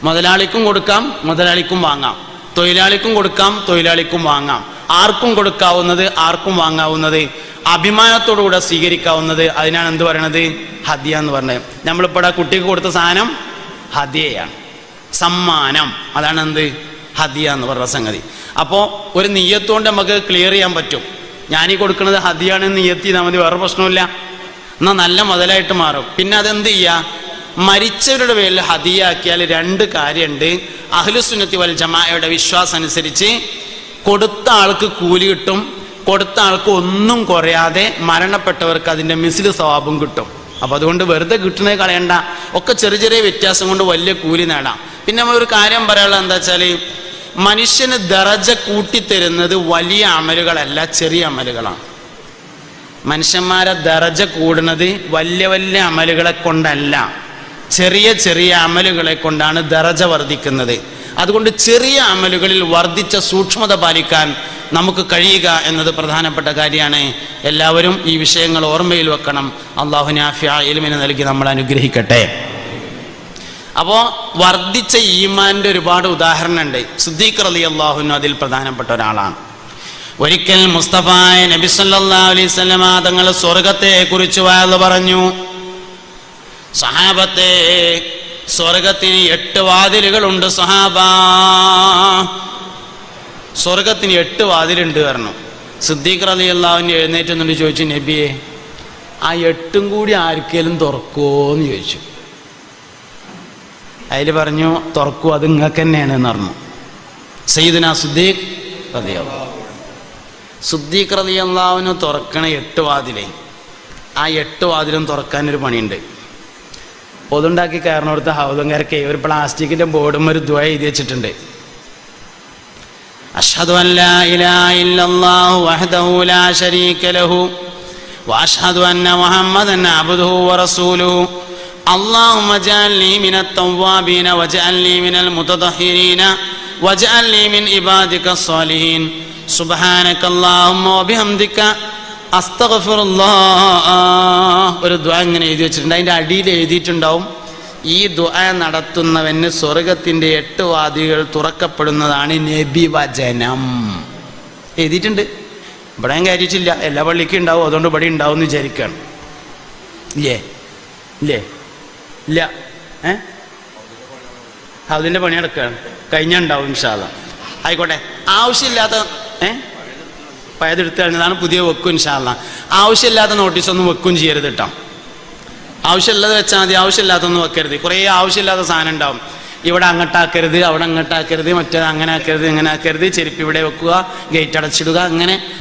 മുതലാളിക്കും കൊടുക്കാം മുതലാളിക്കും വാങ്ങാം. തൊഴിലാളിക്കും കൊടുക്കാം തൊഴിലാളിക്കും വാങ്ങാം. ആർക്കും കൊടുക്കാവുന്നത് ആർക്കും വാങ്ങാവുന്നത് അഭിമാനത്തോടുകൂടെ സ്വീകരിക്കാവുന്നത് അതിനാണ് എന്ത് പറയണത്? ഹദ്യ എന്ന് പറഞ്ഞത്. നമ്മളിപ്പോൾ ആ കുട്ടിക്ക് കൊടുത്ത സാധനം ഹദ്യയാണ്. സമ്മാനം. അതാണ് എന്ത്? ഹദിയ എന്ന് പറഞ്ഞ സംഗതി. അപ്പോൾ ഒരു നെയ്യത്തുകൊണ്ട് നമുക്ക് ക്ലിയർ ചെയ്യാൻ പറ്റും. ഞാനീ കൊടുക്കുന്നത് ഹദിയാണ് നെയ്യത്ത് ചെയ്താൽ മതി വേറെ പ്രശ്നമില്ല എന്നാൽ നല്ല മുതലായിട്ട് മാറും. പിന്നെ അതെന്ത് ചെയ്യുക മരിച്ചവരുടെ പേരിൽ ഹതിയാക്കിയാൽ രണ്ട് കാര്യമുണ്ട് അഹ്ലുസുന്നത്തി വൽ ജമായയുടെ വിശ്വാസം അനുസരിച്ച് കൊടുത്ത ആൾക്ക് കൂലി കിട്ടും കൊടുത്ത ആൾക്ക് ഒന്നും കുറയാതെ മരണപ്പെട്ടവർക്ക് അതിന്റെ മിസിൽ സ്വഭാവം കിട്ടും. അപ്പം അതുകൊണ്ട് വെറുതെ കിട്ടണേ കളയണ്ട. ഒക്കെ ചെറിയ ചെറിയ വ്യത്യാസം കൊണ്ട് വലിയ കൂലി നേടാം. പിന്നെ നമ്മൾ ഒരു കാര്യം പറയാനുള്ളത് എന്താ വെച്ചാൽ മനുഷ്യന് ദറജ കൂട്ടിത്തരുന്നത് വലിയ അമലുകളല്ല ചെറിയ അമലുകളാണ്. മനുഷ്യന്മാരെ ദറജ കൂടുന്നത് വലിയ വലിയ അമലുകളെ കൊണ്ടല്ല. ചെറിയ ചെറിയ അമലുകളെ കൊണ്ടാണ് ദറജ വർദ്ധിക്കുന്നത്. അതുകൊണ്ട് ചെറിയ അമലുകളിൽ വർദ്ധിച്ച സൂക്ഷ്മത പാലിക്കാൻ നമുക്ക് കഴിയുക എന്നത് പ്രധാനപ്പെട്ട കാര്യമാണ്. എല്ലാവരും ഈ വിഷയങ്ങൾ ഓർമ്മയിൽ വെക്കണം. അള്ളാഹു നാഫിയ ഇൽമിനെ നൽകി നമ്മൾ അനുഗ്രഹിക്കട്ടെ. അപ്പോൾ വർദ്ധിച്ച ഈമാന്റെ ഒരുപാട് ഉദാഹരണമുണ്ട് സുദ്ദീഖ് അലി അള്ളാഹുനു അതിൽ പ്രധാനപ്പെട്ട ഒരാളാണ്. ഒരിക്കൽ മുസ്തഫായ നബി അലൈഹി വസല്ലമ തങ്ങൾ സ്വർഗത്തെ കുറിച്ച് വാഴ്ന്നു പറഞ്ഞു. സഹാബത്തെ സ്വർഗത്തിന് എട്ട് വാതിലുകളുണ്ട് സഹാബ. സ്വർഗത്തിന് എട്ട് വാതിലുണ്ട് പറഞ്ഞു. സിദ്ദീഖ് റലി അള്ളാഹുവിന് എഴുന്നേറ്റ് എന്നിട്ട് ചോദിച്ചു നബിയെ ആ എട്ടും കൂടി ആർക്കേലും തുറക്കുമോന്ന് ചോദിച്ചു. അതിൽ പറഞ്ഞു തുറക്കൂ അത് നിങ്ങൾക്ക് തന്നെയാണ് എന്ന് പറഞ്ഞു. സയ്യിദുന സുദ്ദീഖ് റതിയാവും സുദ്ദീഖ് റതിയല്ലാവിന് തുറക്കണ എട്ട് വാതിലേ ആ എട്ട് വാതിലും തുറക്കാൻ ഒരു പണിയുണ്ട് പൊതുണ്ടാക്കി കയറിനോടുത്ത് ഹൗദങ്കരക്കെ ഒരു പ്ലാസ്റ്റിക്കിന്റെ ബോർഡും ഒരു ദ്വയ എഴുതി വെച്ചിട്ടുണ്ട് അഷ്ഹദു അൻ ലാ ഇലാഹ ഇല്ലല്ലാഹു വഹ്ദഹു ലാ ശരീക ലഹു വഅഷ്ഹദു അന്ന മുഹമ്മദൻ അബ്ദുഹു വറസൂലുഹു اللهم اجعلني من التوابين واجعلني من المتطهرين واجعلني من عبادك الصالحين സുബഹാനക്കല്ലാഹുദിക്ക അസ്തഗ്ഫിറുല്ലാഹ്. ഒരു ദുആ ഇങ്ങനെ എഴുതി വെച്ചിട്ടുണ്ട്. അതിന്റെ അടിയിൽ എഴുതിയിട്ടുണ്ടാവും ഈ ദുആ നടത്തുന്നവന് സ്വർഗത്തിന്റെ എട്ട് വാതികൾ തുറക്കപ്പെടുന്നതാണ് നബി വചനം. എഴുതിയിട്ടുണ്ട്. ഇവിടെ ഞാൻ കാര്യിച്ചില്ല എല്ലാ പള്ളിക്കും ഉണ്ടാവും. അതുകൊണ്ട് ഇവിടെ ഉണ്ടാവും എന്ന് വിചാരിക്കുകയാണ്. ഇല്ലേ? ഇല്ലേ? ഇല്ല. ഏ? അതിന്റെ പണി നടക്കുകയാണ്. കഴിഞ്ഞുണ്ടാവും ഇൻഷാ ഇൻഷാല്ല ആയിക്കോട്ടെ. ആവശ്യമില്ലാത്ത ഏ? പഴയതെടുത്ത് കഴിഞ്ഞതാണ് പുതിയ വെക്കും ഇൻഷാല്ല ആവശ്യമില്ലാത്ത നോട്ടീസൊന്നും വെക്കും ചെയ്യരുത് കേട്ടോ ആവശ്യമുള്ളത് വെച്ചാൽ മതി ആവശ്യമില്ലാത്തൊന്നും വെക്കരുത്. കുറേ ആവശ്യമില്ലാത്ത സാധനം ഉണ്ടാവും. ഇവിടെ അങ്ങോട്ടാക്കരുത് അവിടെ അങ്ങോട്ടാക്കരുത് മറ്റേത് അങ്ങനെ ആക്കരുത് ഇങ്ങനെ ആക്കരുത് ചെരുപ്പ് ഇവിടെ വെക്കുക ഗേറ്റ് അടച്ചിടുക അങ്ങനെ